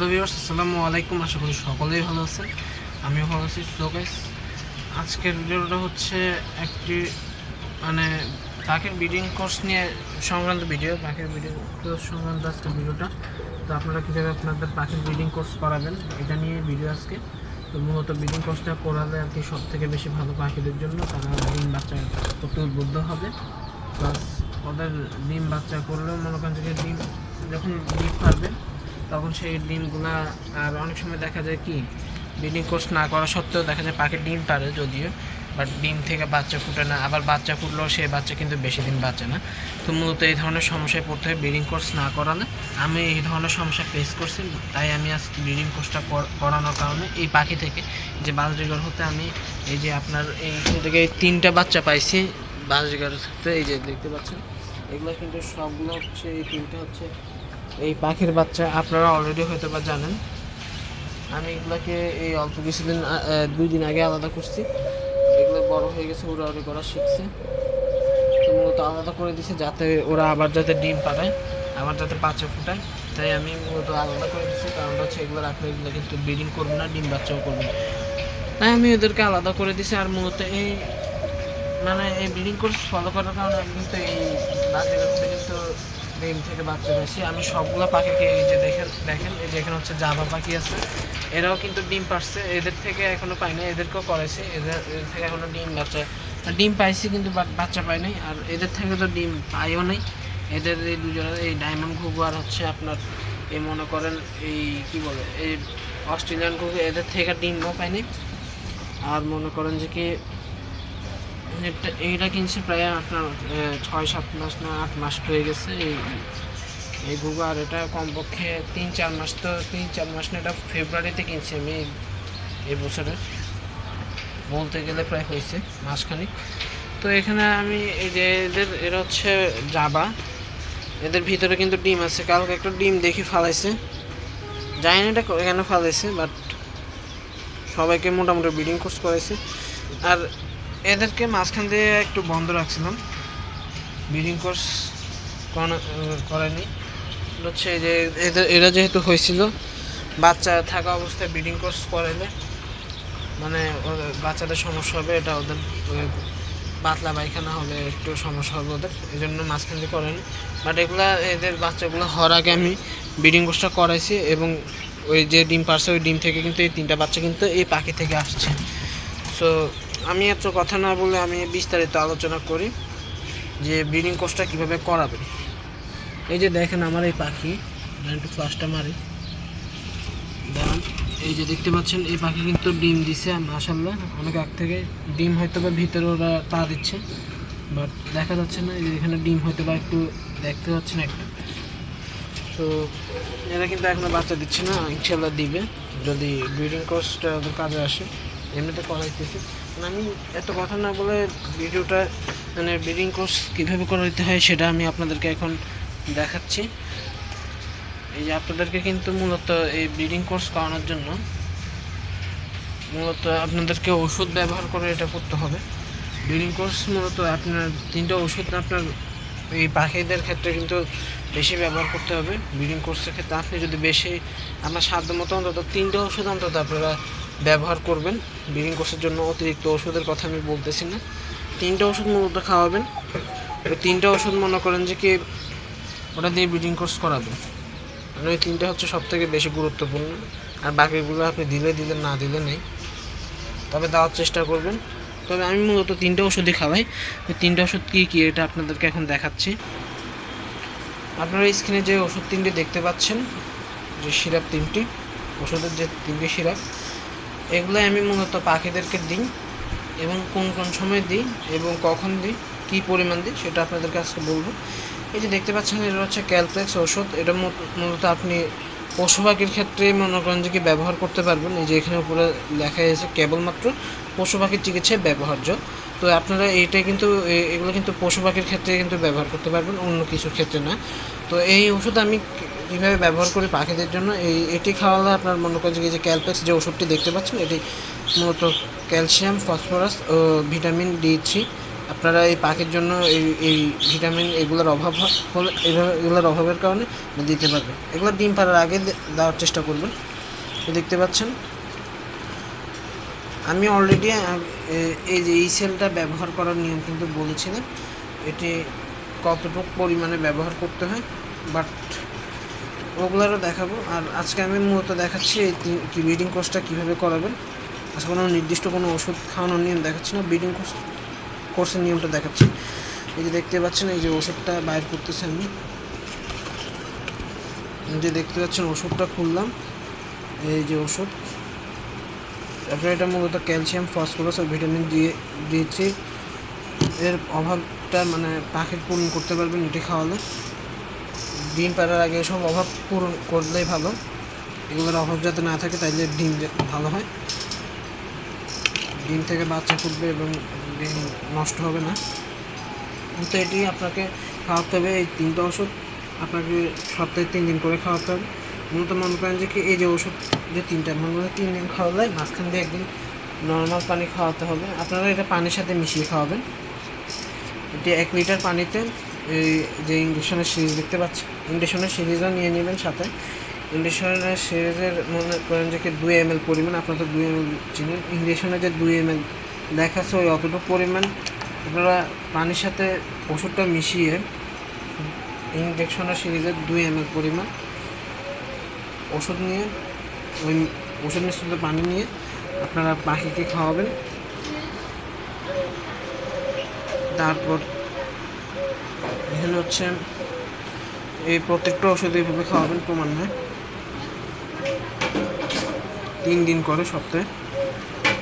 Hello viewers, আসসালামু আলাইকুম। আশা করি সকলেই ভালো আছেন। আমিও ভালো আছি। সো গাইস আজকের ভিডিওটা হচ্ছে একটি মানে পাখির ব্রিডিং কোর্স নিয়ে সংক্রান্ত ভিডিও পাখির ব্রিডিং কোর্স সংক্রান্ত আজকে ভিডিওটা। তো আপনারা কীভাবে আপনাদের পাখির ব্রিডিং কোর্স করাবেন, এটা নিয়ে ভিডিও আজকে। তো মূলত ব্রিডিং কোর্সটা করালে আর কি সব থেকে বেশি ভালো পাখিদের জন্য তারা ডিম বাচ্চা করতে উদ্বুদ্ধ হবে। প্লাস ওদের ডিম বাচ্চা করলেও মনে করেন যে ডিম যখন ডিম পারবে তখন সেই ডিমগুলা, আর অনেক সময় দেখা যায় কি ব্রিডিং কোর্স না করা সত্ত্বেও দেখা যায় পাখি ডিম পারে যদিও, বাট ডিম থেকে বাচ্চা ফুটে না। আবার বাচ্চা ফুটলেও সেই বাচ্চা কিন্তু বেশি দিন বাঁচে না। তো মূলত এই ধরনের সমস্যায় পড়তে হয় ব্রিডিং কোর্স না করালে। আমি এই ধরনের সমস্যা ফেস করছি, তাই আমি আজ ব্রিডিং কোর্সটা করানোর কারণে এই পাখি থেকে যে বাজরিগর হতে আমি এই যে আপনার এই থেকে তিনটা বাচ্চা পাইছি বাজরিগরের সাথে এই যে দেখতে পাচ্ছেন, এগুলো কিন্তু সবগুলো হচ্ছে এই তিনটা হচ্ছে এই পাখির বাচ্চা আপনারা অলরেডি হয়তো বা জানেন। আমি এগুলাকে এই অল্প কিছুদিন দুই দিন আগে আলাদা করছি। এগুলো বড় হয়ে গেছে, ওরা উড়াউড়ি করা শিখছে। তো মূলত আলাদা করে দিছে যাতে ওরা আবার যাতে ডিম পাড়ায়, আবার যাতে বাচ্চা ফুটায়। তাই আমি মূলত আলাদা করে দিচ্ছি কারণটা হচ্ছে এগুলো রাখলে এগুলো কিন্তু ব্রিডিং করবে না, ডিম বাচ্চাও করবে না। তাই আমি ওদেরকে আলাদা করে দিছি, আর মূলত এই মানে এই ব্রিডিং কোর্স ফলো করার কারণে আমি কিন্তু এই বাচ্চাগুলোতে কিন্তু ডিম থেকে বাচ্চা পেয়েছি আমি সবগুলো পাখিকে এই যে দেখেন দেখেন, এই যে এখানে হচ্ছে জাভা পাখি আছে। এরাও কিন্তু ডিম পারছে এদের থেকে এখনও পাইনি এদেরকেও করেছি এদের এদের থেকে এখনও ডিম বাচ্চা ডিম পাইছি কিন্তু বাচ্চা পাই নাই, আর এদের থেকে তো ডিম পাইও নাই। এদের এই দুজনের এই ডায়মন্ড ঘুঘু আর হচ্ছে আপনার এই মনে করেন এই কি বলে, এই অস্ট্রেলিয়ান ঘুঘু, এদের থেকে ডিমও পাইনি আর মনে করেন যে কি এটা- এইটা কিনছি প্রায় আপনার ছয়, সাত মাস না, আট মাস হয়ে গেছে। এই এই গুগা আর এটা কমপক্ষে তিন, চার মাস তো, তিন, চার মাস না, এটা ফেব্রুয়ারিতে কিনছি আমি এই- বছরের। বলতে গেলে প্রায় হয়েছে মাসখানিক। তো এখানে আমি এই যে এদের, এরা হচ্ছে জাবা এদের ভিতরে কিন্তু ডিম আছে। কালকে একটা ডিম দেখি ফালাইছে। জানি না এটা কেন ফালাইছে বাট সবাইকে মোটামুটি ব্রিডিং কোর্স করেছে আর এদেরকে মাঝখান দিয়ে একটু বন্ধ রাখছিলাম। ব্রিডিং কোর্স করেনি হচ্ছে যে এদের, এরা যেহেতু হয়েছিল, বাচ্চা থাকা অবস্থায় ব্রিডিং কোর্স করাইলে মানে বাচ্চাদের সমস্যা হবে, এটা ওদের পাতলা পায়খানা হলে একটু সমস্যা হবে ওদের। এই জন্য মাঝখান দিয়ে করেনি বাট এগুলা, এদের বাচ্চাগুলো হওয়ার আগে আমি ব্রিডিং কোর্সটা করাইছি এবং ওই যে ডিম পারছে ওই ডিম থেকে কিন্তু এই তিনটা বাচ্চা কিন্তু এই পাখি থেকে আসছে। সো আমি এত কথা না বলে আমি বিস্তারিত আলোচনা করি যে ব্রিডিং কোর্সটা কীভাবে করাবেন এই যে দেখেন আমার এই পাখি একটু ফ্লাশটা মারি। দাঁড়ান এই যে দেখতে পাচ্ছেন, এই পাখি কিন্তু ডিম দিছে মাসাল্লাহ অনেক আগ থেকে ডিম হয়তো বা ভিতরে ওরা তা দিচ্ছে বাট দেখা যাচ্ছে না যে এখানে ডিম হয়তো বা একটু দেখতে পাচ্ছেন একটা। তো এরা কিন্তু এখনও বাচ্চা দিচ্ছে না ইনশাল্লাহ দিবে। যদি ব্রিডিং কোর্সটা কাজে আসে, এমনিতে করাইতেছি। আমি এত কথা না বলে ভিডিওটা মানে ব্রিডিং কোর্স কীভাবে করাইতে হয় সেটা আমি আপনাদেরকে এখন দেখাচ্ছি। এই যে আপনাদেরকে কিন্তু মূলত এই ব্রিডিং কোর্স করানোর জন্য মূলত আপনাদেরকে ওষুধ ব্যবহার করে এটা করতে হবে। ব্রিডিং কোর্স মূলত আপনার তিনটা ওষুধ আপনার এই পাখিদের ক্ষেত্রে কিন্তু বেশি ব্যবহার করতে হবে। ব্রিডিং কোর্সের ক্ষেত্রে আপনি যদি বেশি আপনার সাধ্য মতো অন্তত তিনটে ওষুধ অন্তত আপনারা ব্যবহার করবেন ব্রিডিং কোর্সের জন্য অতিরিক্ত ওষুধের কথা আমি বলতেছি না। তিনটা ওষুধ মূলত খাওয়াবেন। ওই তিনটা ওষুধ মনে করেন যে কি ওটা দিয়ে ব্রিডিং কোর্স করাবেন। মানে ওই তিনটা হচ্ছে সব থেকে বেশি গুরুত্বপূর্ণ। আর বাকিগুলো আপনি দিলে দিলে না দিলে নেই। তবে দেওয়ার চেষ্টা করবেন। তবে আমি মূলত তিনটা ওষুধই খাওয়াই। ওই তিনটা ওষুধ কী কী এটা আপনাদেরকে এখন দেখাচ্ছি। আপনারা স্ক্রিনে যে ওষুধ তিনটি দেখতে পাচ্ছেন, যে সিরাপ তিনটি, ওষুধের যে তিনটি সিরাপ এগুলো আমি মূলত পাখিদেরকে দিই এবং কোন কোন সময় দিই এবং কখন দিই, কি পরিমাণ দিই সেটা আপনাদেরকে আজকে বলব। এই যে দেখতে পাচ্ছেন, এটা হচ্ছে ক্যালপ্লেক্স ওষুধ এটা মূলত আপনি পশু পাখির ক্ষেত্রে মনে করেন যে কি ব্যবহার করতে পারবেন। এই যে এখানে উপরে লেখা হয়েছে কেবলমাত্র পশু পাখির চিকিৎসায় ব্যবহার্য। তো আপনারা এইটা কিন্তু এগুলো কিন্তু পশু পাখির ক্ষেত্রে কিন্তু ব্যবহার করতে পারবেন, অন্য কিছুর ক্ষেত্রে না। তো এই ওষুধ আমি কীভাবে ব্যবহার করি পাখিদের জন্য, এই, এটি খাওয়ালে আপনার মনে করেন যে এই যে ওষুধটি দেখতে পাচ্ছেন, এটি মূলত ক্যালসিয়াম, ফসফরাস ও ভিটামিন ডি থ্রি। আপনারা এই পাখির জন্য এই এই ভিটামিন এগুলোর অভাব হলে এভাবে এগুলোর অভাবের কারণে দিতে পারবেন। এগুলো ডিম পাড়ার আগে দেওয়ার চেষ্টা করবেন। দেখতে পাচ্ছেন আমি অলরেডি এই যে এই সেলটা ব্যবহার করার নিয়ম কিন্তু বলেছিলাম এটি কতটুকু পরিমাণে ব্যবহার করতে হয় বাট ওগুলোরও দেখাবো। আর আজকে আমি মূলত দেখাচ্ছি এই ব্রিডিং কোর্সটা কীভাবে করাবেন। আজকে কোনো নির্দিষ্ট কোনো ওষুধ খাওয়ানোর নিয়ম দেখাচ্ছি না ব্রিডিং কোর্স কোর্সের নিয়মটা দেখাচ্ছি। এই যে দেখতে পাচ্ছেন, এই যে ওষুধটা বাইর করতেছি আমি। যে দেখতে পাচ্ছেন, ওষুধটা খুললাম। এই যে ওষুধ। তারপরে এটা মূলত ক্যালসিয়াম, ফসফরাস ও ভিটামিন ডি থ্রি এর অভাবটা মানে পাখির পূরণ করতে পারবেন এটি খাওয়ালে। ডিম পাড়ার আগে এসব অভাব পূরণ করলেই ভালো। এগুলোর অভাব যাতে না থাকে তাইলে ডিম ভালো হয়। ডিম থেকে বাচ্চা ফুটবে এবং ডিম নষ্ট হবে না। কিন্তু এটি আপনাকে খাওয়াতে হবে। এই তিনটা ওষুধ আপনাকে সপ্তাহে তিন দিন করে খাওয়াতে হবে। মূলত মনে করেন যে কি এই যে ওষুধ যে তিনটা মনে করেন তিন দিন খাওয়ালে মাঝখান দিয়ে একদিন নর্মাল পানি খাওয়াতে হবে। আপনারা এটা পানির সাথে মিশিয়ে খাওয়াবেন। এটি এক লিটার পানিতে এই যে ইঞ্জেকশনের সিরিজ দেখতে পাচ্ছেন, ইঞ্জেকশনের সিরিজও নিয়ে নেবেন সাথে। ইঞ্জেকশনের সিরিজের মনে করেন যে কি দুই এম এল পরিমাণ, আপনারা তো দুই এম এল চিনেন ইঞ্জেকশনের যে দুই এম এল দেখাচ্ছে ওই অতটুকু পরিমাণ আপনারা পানির সাথে ওষুধটা মিশিয়ে ইঞ্জেকশনের সিরিজের দুই এম এল পরিমাণ ওষুধ নিয়ে, ওই ওষুধ মিশ্রিত পানি নিয়ে আপনারা পাখিকে খাওয়াবেন। তারপর এখানে হচ্ছে এই প্রত্যেকটা ওষুধ এইভাবে খাওয়াবেন ক্রমান্বয়ে তিন দিন করে সপ্তাহে।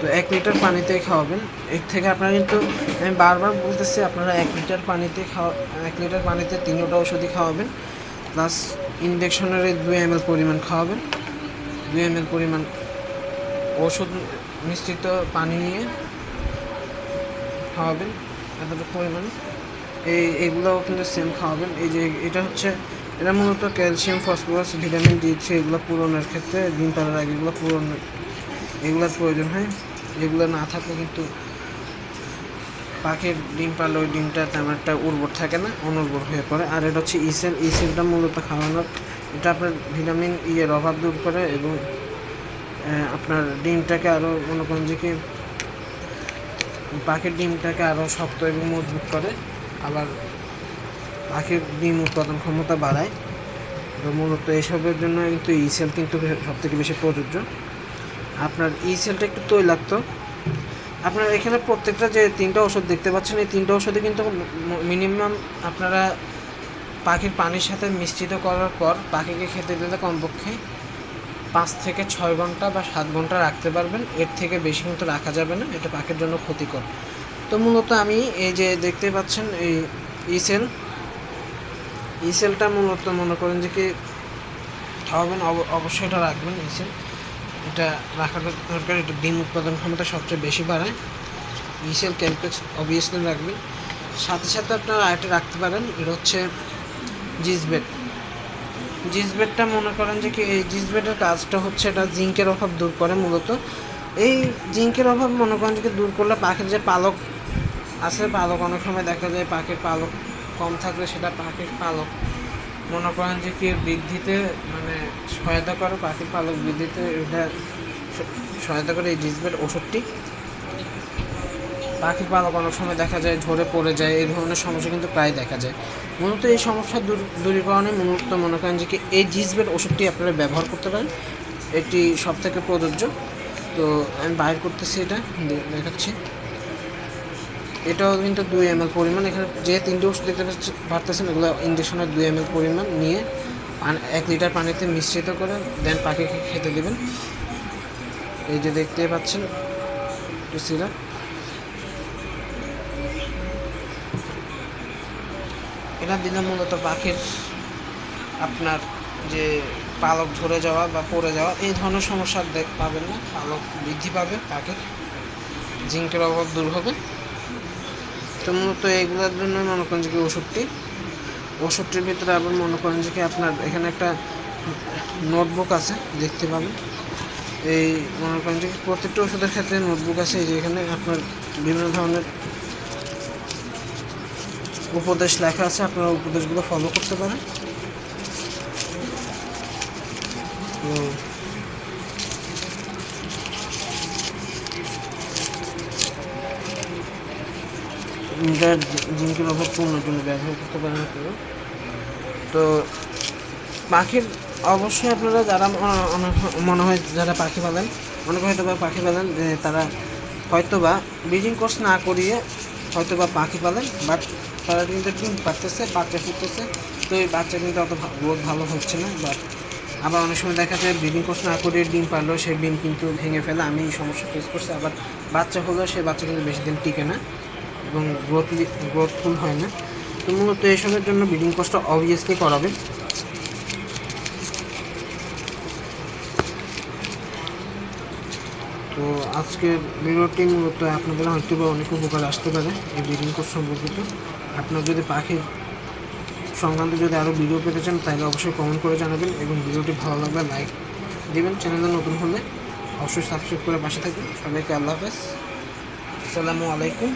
তো এক লিটার পানিতে খাওয়াবেন। এর থেকে আপনারা কিন্তু, আমি বারবার বলতেছি, আপনারা এক লিটার পানিতে খাওয়া, এক লিটার পানিতে তিনটা ওষুধই খাওয়াবেন। প্লাস ইঞ্জেকশনের এই দুই এম পরিমাণ খাওয়াবেন। দুই এম পরিমাণ ওষুধ মিশ্রিত পানি নিয়ে খাওয়াবেন, এতটুকু পরিমাণে। এই এগুলোও কিন্তু সেম খাওয়াবেন। এই যে, এটা হচ্ছে, এটা মূলত calcium, phosphorus, vitamin D three এগুলো পূরণের ক্ষেত্রে ডিম পাড়ার আগে এগুলো পূরণ, এগুলোর প্রয়োজন হয়। এগুলো না থাকলে কিন্তু পাখির ডিম পারলে ওই ডিমটা তেমন একটা উর্বর থাকে না, অনুর্বর হয়ে পড়ে। আর এটা হচ্ছে ইসেল, ইসেলটা মূলত খাওয়ানোর, এটা আপনার ভিটামিন ইয়ের অভাব দূর করে এবং আপনার ডিমটাকে আরও মনে করেন যে কি, পাখির ডিমটাকে আরও শক্ত এবং মজবুত করে, আবার পাখির ডিম উৎপাদন ক্ষমতা বাড়ায়। তো মূলত এসবের জন্য কিন্তু ই সেল কিন্তু সব থেকে বেশি প্রযোজ্য। আপনার ই সেলটা একটু তৈলাক্ত আপনার এখানে প্রত্যেকটা যে তিনটা ওষুধ দেখতে পাচ্ছেন, এই তিনটা ওষুধে কিন্তু মিনিমাম আপনারা পাখির পানির সাথে মিশ্রিত করার পর পাখিকে খেতে দিলে কমপক্ষে পাঁচ থেকে ছয় ঘণ্টা বা সাত ঘণ্টা রাখতে পারবেন। এর থেকে বেশি কিন্তু রাখা যাবে না, এটা পাখির জন্য ক্ষতিকর। তো মূলত আমি এই যে দেখতে পাচ্ছেন, এই ইসেল, ইসেলটা মূলত মনে করেন যে কি, খাওয়াবেন, অব- অবশ্যই এটা রাখবেন ইসেল। এটা রাখার দরকার, এটা ডিম উৎপাদন ক্ষমতা সবচেয়ে বেশি বাড়ায়। ইসেল ক্যাম্পেক্স অবভিয়াসলি রাখবেন সাথে সাথে আপনারা আরেকটা রাখতে পারেন, এটা হচ্ছে জিসবেট। জিসবেটটা মনে করেন যে কি, এই জিসবেটের কাজটা হচ্ছে এটা জিঙ্কের অভাব দূর করে মূলত। এই জিঙ্কের অভাব মনে করেন যে দূর করলে পাখির যে পালক আছে, পালক অনেক সময় দেখা যায় পাখির পালক কম থাকলে সেটা পাখির পালক মনে করেন যে কি বৃদ্ধিতে মানে সহায়তা করে পাখির পালক বৃদ্ধিতে এটা সহায়তা করে এই জিসবেট ওষুধটি? পাখির পালক অনেক সময় দেখা যায় ঝরে পড়ে যায়, এই ধরনের সমস্যা কিন্তু প্রায় দেখা যায়। মূলত এই সমস্যা দূর, দূরীকরণে মূলত মনে করেন যে কি এই জিসবেট ওষুধটি আপনারা ব্যবহার করতে পারেন। এটি সব থেকে প্রযোজ্য। তো আমি বাইর করতেছি এটা দেখাচ্ছি। এটাও কিন্তু দুই এম এল পরিমাণ। এখানে যে তিনটে ওষুধ দেখতে পারতেছেন, এগুলো ইঞ্জেকশনের দুই এম এল পরিমাণ নিয়ে এক লিটার পানিতে মিশ্রিত করে দেন পাখিকে খেতে দেবেন। এই যে দেখতে পাচ্ছেন সিরাপ। এটা দিলে মূলত পাখির আপনার যে পালক ঝরে যাওয়া বা পড়ে যাওয়া, এই ধরনের সমস্যা দেখ পাবেন না। পালক বৃদ্ধি পাবে, পাখির জিঙ্কের অভাব দূর হবে। তো মূলত এইগুলোর জন্য মনে করেন যে কি ওষুধটি। ওষুধটির ভিতরে আবার মনে করেন যে কি আপনার এখানে একটা নোটবুক আছে, দেখতে পাবেন। এই মনে করেন যে প্রত্যেকটা ওষুধের ক্ষেত্রে নোটবুক আছে, এই যে এখানে আপনার বিভিন্ন ধরনের উপদেশ লেখা আছে, আপনারা উপদেশগুলো ফলো করতে পারেন। তো যার জিঙ্কের অভাব পূর্ণের জন্য ব্যবহার করতে পারেন আপনারা। তো পাখির অবশ্যই আপনারা যারা মনে- হয় যারা পাখি পালেন অনেকে হয়তো বা পাখি পালেন, যে তারা হয়তো বা ব্রিডিং কোর্স না করিয়ে হয়তো বা পাখি পালেন বাট তারা কিন্তু ডিম পারতেছে বাচ্চা ফুটতেছে তো এই বাচ্চা কিন্তু অত গ্রোথ ভালো হচ্ছে না বাট আবার অনেক সময় দেখা যায় ব্রিডিং কোর্স না করিয়ে ডিম পারলেও সেই ডিম কিন্তু ভেঙে ফেলে, আমি এই সমস্যা ফেস করছি, আবার বাচ্চা হলেও সেই বাচ্চা কিন্তু বেশি দিন টিকে না। এবং গ্রোথ গ্রোথফুল হয় না। তো মূলত এসবের জন্য ব্রিডিং কোর্সটা অবভিয়াসলি করাবে। তো আজকের ভিডিওটি মূলত আপনাদের হয়তো বা অনেক উপকার আসতে পারে এই ব্রিডিং কোর্স সম্পর্কিত। আপনার যদি পাখির সংক্রান্ত যদি আরও ভিডিও পেতে চান, তাহলে অবশ্যই কমেন্ট করে জানাবেন এবং ভিডিওটি ভালো লাগলে লাইক দেবেন। চ্যানেলে নতুন হলে অবশ্যই সাবস্ক্রাইব করে পাশে থাকবেন। সবাইকে আল্লাহ হাফেজ। আসসালামু আলাইকুম।